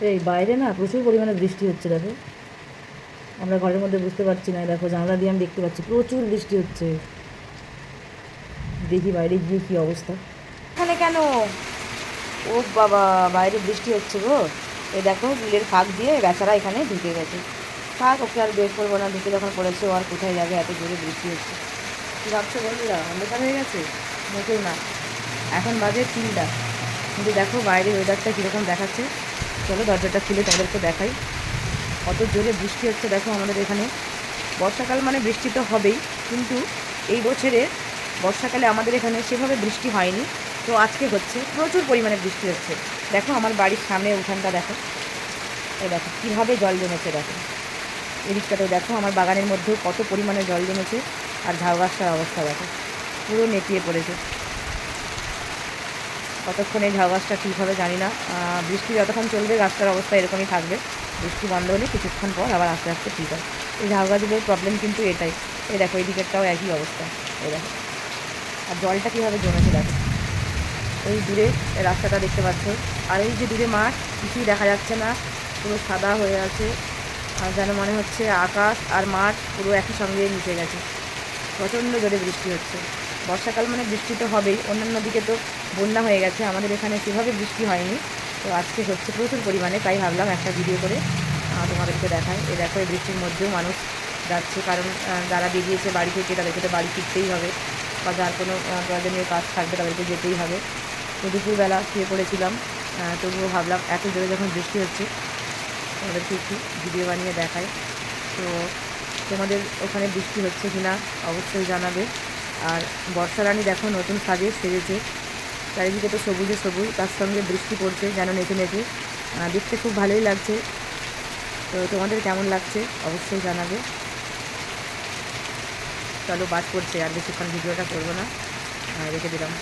এই বাইরে না প্রচুর পরিমাণে বৃষ্টি হচ্ছে, দেখো। আমরা ঘরের মধ্যে বুঝতে পারছি না, দেখো, জানলা দিয়ে আমি দেখতে পাচ্ছি, প্রচুর বৃষ্টি হচ্ছে। দেখি বাইরে গিয়ে কী অবস্থা। এখানে কেন? ও বাবা, বাইরে বৃষ্টি হচ্ছে গো। এই দেখো, বিলের ফাঁক দিয়ে বেচারা এখানে ঢুকে গেছে। থাক, ওকে আর বের করব না, ঢুকে যখন পড়েছে, ও আর কোথায় যাবে, এত জোরে বৃষ্টি হচ্ছে। কী ভাবছ বন্ধুরা, অন্ধকার হয়ে গেছে? মোটেও না। এখন বাজে তিনটা। কিন্তু দেখো বাইরে ওয়েদারটা কীরকম দেখাচ্ছে। চলো দরজাটা খুলে তোমাদেরকে দেখাই। কত জোরে বৃষ্টি হচ্ছে, দেখো আমাদের এখানে। বর্ষাকাল মানে বৃষ্টি তো হবেই, কিন্তু এই বছরে বর্ষাকালে আমাদের এখানে সেভাবে বৃষ্টি হয়নি। তো আজকে হচ্ছে, প্রচুর পরিমাণে বৃষ্টি হচ্ছে। দেখো আমার বাড়ির সামনে উঠানটা, দেখো। এই দেখো, কীভাবে জল জমেছে, দেখো। এদিকটাতেও দেখো, আমার বাগানের মধ্যেও কত পরিমাণে জল জমেছে, আর ঝাউ গাছটার অবস্থা, দেখো। পুরো নেতিয়ে পড়েছে। কতক্ষণ এই গাছটা ঠিক হবে জানি না। বৃষ্টি যতক্ষণ চলবে, গাছটার অবস্থা এরকমই থাকবে। বৃষ্টি বন্ধ হলে কিছুক্ষণ পর আবার আস্তে আস্তে ঠিক হয় এই ঝাউ গাছগুলোর প্রবলেম কিন্তু এটাই। এই দেখো, এই দিকেরটাও একই অবস্থা। এই দেখো। আর জলটা কীভাবে জমেছে দেখো। ওই দূরে রাস্তাটা দেখতে পাচ্ছ। আর এই যে দূরে মাঠ, কিছুই দেখা যাচ্ছে না। পুরো সাদা হয়ে আছে। আর যেন মনে হচ্ছে আকাশ আর মাঠ পুরো একই সঙ্গে মিশে গেছে। প্রচণ্ড জোরে বৃষ্টি হচ্ছে। বর্ষাকাল মানে বৃষ্টি তো হবেই। অন্যান্য দিকে তো বন্যা হয়ে গেছে, আমাদের এখানে সেভাবে বৃষ্টি হয়নি। তো আজকে হচ্ছে প্রচুর পরিমাণে, তাই ভাবলাম একটা ভিডিও করে তোমাদেরকে দেখাই। এ দেখো, এই বৃষ্টির মধ্যেও মানুষ যাচ্ছে, কারণ যারা বেরিয়েছে বাড়ি থেকে, তাদেরকে তো বাড়ি ফিরতেই হবে বা যার কোনো প্রয়োজনীয় কাজ থাকবে, তাদেরকে যেতেই হবে। তো দুপুরবেলা শুয়ে পড়েছিলাম তবুও ভাবলাম এত জোরে যখন বৃষ্টি হচ্ছে, তোমাদেরকে একটু ভিডিও বানিয়ে দেখায় তো তোমাদের ওখানে বৃষ্টি হচ্ছে কি না অবশ্যই জানাবে। আর বর্ষা রানী দেখো নতুন সাজে সেজেছে। চারিদিকে তো সবুজে সবুজ, তার সঙ্গে বৃষ্টি পড়ছে যেন নেচে নেচে। দেখতে খুব ভালোই লাগছে। তো তোমাদের কেমন লাগছে অবশ্যই জানাবে। চলো বাদ করছে আর বেশিক্ষণ ভিডিওটা করব না। রেখে দিলাম।